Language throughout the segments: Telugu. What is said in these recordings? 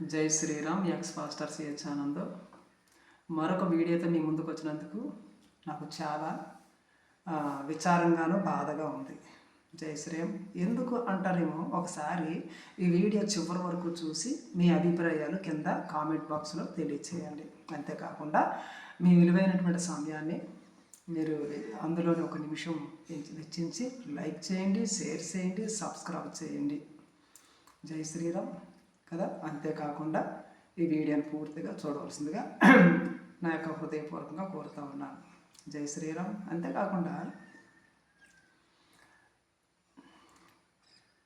జై Shriram ex pastor CH Anand మరొక వీడియోతో మీ ముందుకు వచ్చినందుకు నాకు చాలా ఆ, విచారంగాను బాధగా ఉంది. జై శ్రీరామ్. ఎందుకు అంటారేమో ఒకసారి ఈ వీడియో చివరి వరకు చూసి మీ అభిప్రాయాలు కింద కామెంట్ బాక్స్లో తెలియచేయండి. అంతేకాకుండా మీ విలువైనటువంటి సమయాన్ని మీరు అందులోని ఒక నిమిషం వెచ్చించి లైక్ చేయండి షేర్ చేయండి సబ్స్క్రైబ్ చేయండి. జై శ్రీరామ్. కదా? అంతేకాకుండా ఈ వీడియోని పూర్తిగా చూడవలసిందిగా నా యొక్క హృదయపూర్వకంగా కోరుతూ ఉన్నాను. జై శ్రీరామ్. అంతేకాకుండా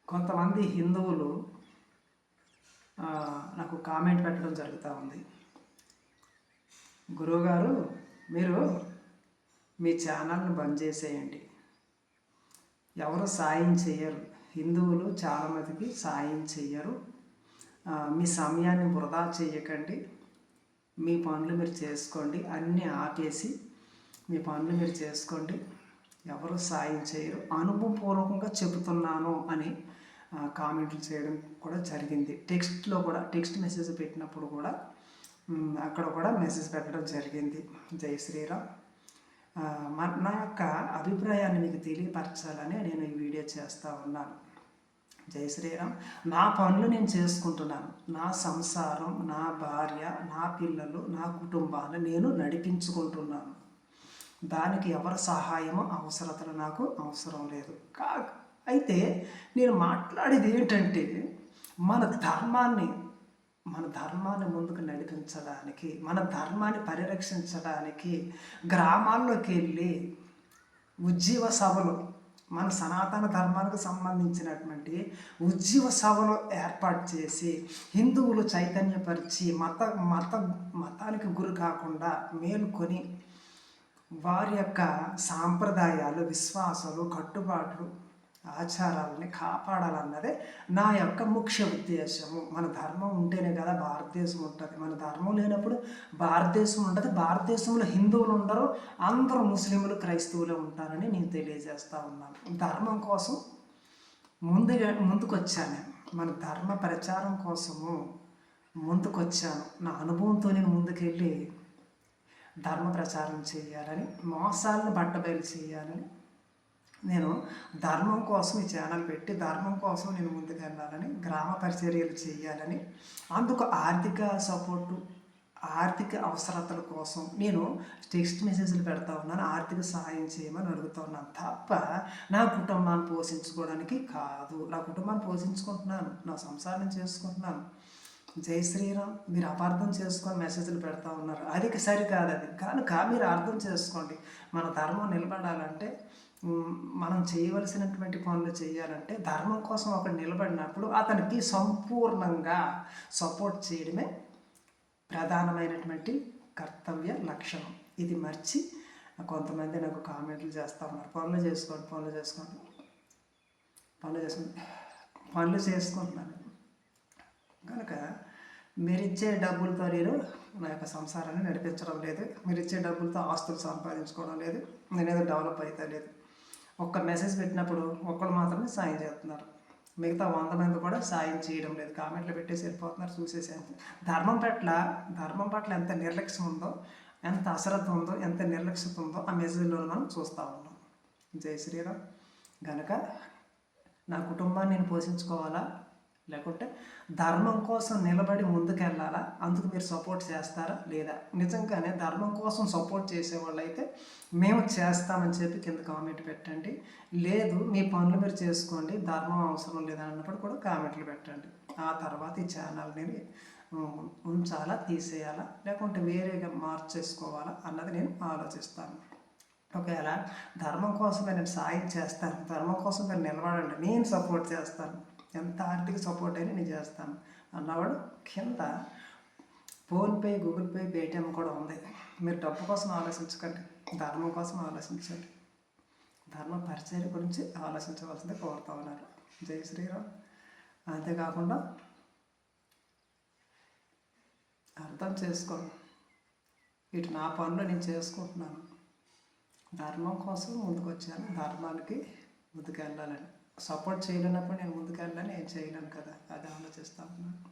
కొంతమంది హిందువులు నాకు కామెంట్ పెట్టడం జరుగుతూ ఉంది. గురువుగారు మీరు మీ ఛానల్ని బంద్ చేసేయండి. ఎవరు సాయం చేయరు హిందువులు చాలామందికి సాయం చేయరు మీ సమయాన్ని వృధా చేయకండి. మీ పనులు మీరు చేసుకోండి. అన్నీ ఆపేసి మీ పనులు మీరు చేసుకోండి. ఎవరు సాయం చేయరు. అనుభవపూర్వకంగా చెబుతున్నాను అని కామెంట్లు చేయడం కూడా జరిగింది. టెక్స్ట్లో కూడా టెక్స్ట్ మెసేజ్ పెట్టినప్పుడు కూడా అక్కడ కూడా మెసేజ్ పెట్టడం జరిగింది. జై శ్రీరామ్. మ- నా యొక్క అభిప్రాయాన్ని మీకు తెలియపరచాలని నేను ఈ వీడియో చేస్తూ ఉన్నాను. జై శ్రీరామ్. నా పనులు నేను చేసుకుంటున్నాను. నా సంసారం నా భార్య నా పిల్లలు నా కుటుంబాన్ని నేను నడిపించుకుంటున్నాను. దానికి ఎవరి సహాయము అవసరతలు నాకు అవసరం లేదు. కా అయితే నేను మాట్లాడేది ఏంటంటే మన ధర్మాన్ని మన ధర్మాన్ని ముందుకు నడిపించడానికి మన ధర్మాన్ని పరిరక్షించడానికి గ్రామాల్లోకి వెళ్ళి ఉజ్జీవ సభలు మన సనాతన ధర్మానికి సంబంధించినటువంటి ఉజ్జీవ సభలు ఏర్పాటు చేసి హిందువులు చైతన్యపరిచి మత మత మతానికి గురి కాకుండా మేలుకొని వారి యొక్క సాంప్రదాయాలు విశ్వాసాలు కట్టుబాట్లు ఆచారాలని కాపాడాలన్నదే నా యొక్క ముఖ్య ఉద్దేశము. మన ధర్మం ఉంటేనే కదా భారతదేశం ఉంటుంది. మన ధర్మం లేనప్పుడు భారతదేశం ఉంటుంది భారతదేశంలో హిందువులు ఉండరు. అందరూ ముస్లింలు క్రైస్తవులు ఉంటారని నేను తెలియజేస్తూ ఉన్నాను. ధర్మం కోసం ముందుగా ముందుకొచ్చాను. మన ధర్మ ప్రచారం కోసము ముందుకొచ్చాను. నా అనుభవంతో నేను ముందుకెళ్ళి ధర్మ ప్రచారం చేయాలని మోసాలను బట్టబయలు చేయాలని నేను ధర్మం కోసం ఈ ఛానల్ పెట్టి ధర్మం కోసం నేను ముందుకు వెళ్ళాలని గ్రామ పరిచర్యలు చేయాలని అందుకు ఆర్థిక సపోర్టు ఆర్థిక అవసరతల కోసం నేను టెక్స్ట్ మెసేజ్లు పెడతా ఉన్నాను. ఆర్థిక సహాయం చేయమని అడుగుతా ఉన్నాను తప్ప నా కుటుంబాన్ని పోషించుకోవడానికి కాదు. నా కుటుంబాన్ని పోషించుకుంటున్నాను. నా సంసారం చేసుకుంటున్నాను. జై శ్రీరామ్. మీరు అపార్థం చేసుకొని మెసేజ్లు పెడతా ఉన్నారు. అది సరికాదు అది. కనుక మీరు అర్థం చేసుకోండి. మన ధర్మం నిలబడాలంటే మనం చేయవలసినటువంటి పనులు చేయాలంటే ధర్మం కోసం ఒకడు నిలబడినప్పుడు అతనికి సంపూర్ణంగా సపోర్ట్ చేయడమే ప్రధానమైనటువంటి కర్తవ్య లక్షణం. ఇది మర్చి కొంతమంది నాకు కామెంట్లు చేస్తూ ఉన్నారు. పనులు చేసుకోండి పనులు చేసుకోండి. పనులు చేసుకోండి. పనులు చేసుకుంటున్నాను. కనుక మీరిచ్చే డబ్బులతో నేను నా యొక్క సంసారాన్ని నడిపించడం లేదు. మీరిచ్చే డబ్బులతో ఆస్తులు సంపాదించుకోవడం లేదు. నేనేదో డెవలప్ అవుతా లేదు. ఒక్క మెసేజ్ పెట్టినప్పుడు ఒక్కరు మాత్రమే సాయం చేస్తున్నారు. మిగతా వంద మంది కూడా సాయం చేయడం లేదు. కామెంట్లు పెట్టేసి వెళ్ళిపోతున్నారు చూసేసి ధర్మం పట్ల ధర్మం పట్ల ఎంత నిర్లక్ష్యం ఉందో ఎంత అశ్రద్ధ ఉందో ఎంత నిర్లక్ష్యత ఉందో ఆ మెసేజ్లో మనం చూస్తూ ఉన్నాం. జై శ్రీరామ్. గనక నా కుటుంబాన్ని నేను పోషించుకోవాలా? లేకుంటే ధర్మం కోసం నిలబడి ముందుకెళ్ళాలా? అందుకు మీరు సపోర్ట్ చేస్తారా? లేదా? నిజంగానే ధర్మం కోసం సపోర్ట్ చేసేవాళ్ళు అయితే మేము చేస్తామని చెప్పి కింద కామెంట్ పెట్టండి. లేదు మీ పనులు మీరు చేసుకోండి ధర్మం అవసరం లేదని అన్నప్పుడు కూడా కామెంట్లు పెట్టండి. ఆ తర్వాత ఈ ఛానల్ అనేది ఉంచాలా తీసేయాలా? లేకుంటే వేరేగా మార్చేసుకోవాలా? అన్నది నేను ఆలోచిస్తాను. ఒకవేళ ధర్మం కోసమే నేను సాయం చేస్తాను ధర్మం కోసం మీరు నిలబడండి నేను సపోర్ట్ చేస్తాను. ఎంత ఆర్థిక సపోర్ట్ అయినా నేను చేస్తాను అన్నవాడు కింద ఫోన్పే గూగుల్ పే పేటిఎం కూడా ఉంది. మీరు డబ్బు కోసం ఆలోచించకండి ధర్మం కోసం ఆలోచించండి. ధర్మ పరిచయం గురించి ఆలోచించవలసింది కోరుతా ఉన్నారు. జై శ్రీరామ్. అంతేకాకుండా అర్థం చేసుకో ఇటు నా పనులు నేను చేసుకుంటున్నాను. ధర్మం కోసం ముందుకు వచ్చాను ధర్మానికి ముందుకు వెళ్ళాలని సపోర్ట్ చేయలేనప్పుడు నేను ముందుకు వెళ్ళాలని ఏం చేయలేను కదా. అది ఆలోచిస్తా ఉన్నాను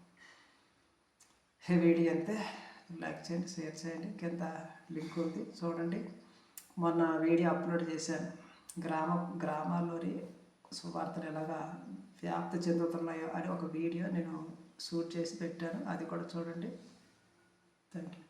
ఈ వీడియో అంతే లైక్ చేయండి షేర్ చేయండి. కింద లింక్ ఉంది చూడండి. మొన్న వీడియో అప్లోడ్ చేశాను. గ్రామ గ్రామాల్లోని సువార్తలు ఎలాగా వ్యాప్తి చెందుతున్నాయో అని ఒక వీడియో నేను షూట్ చేసి పెట్టాను. అది కూడా చూడండి. Thank you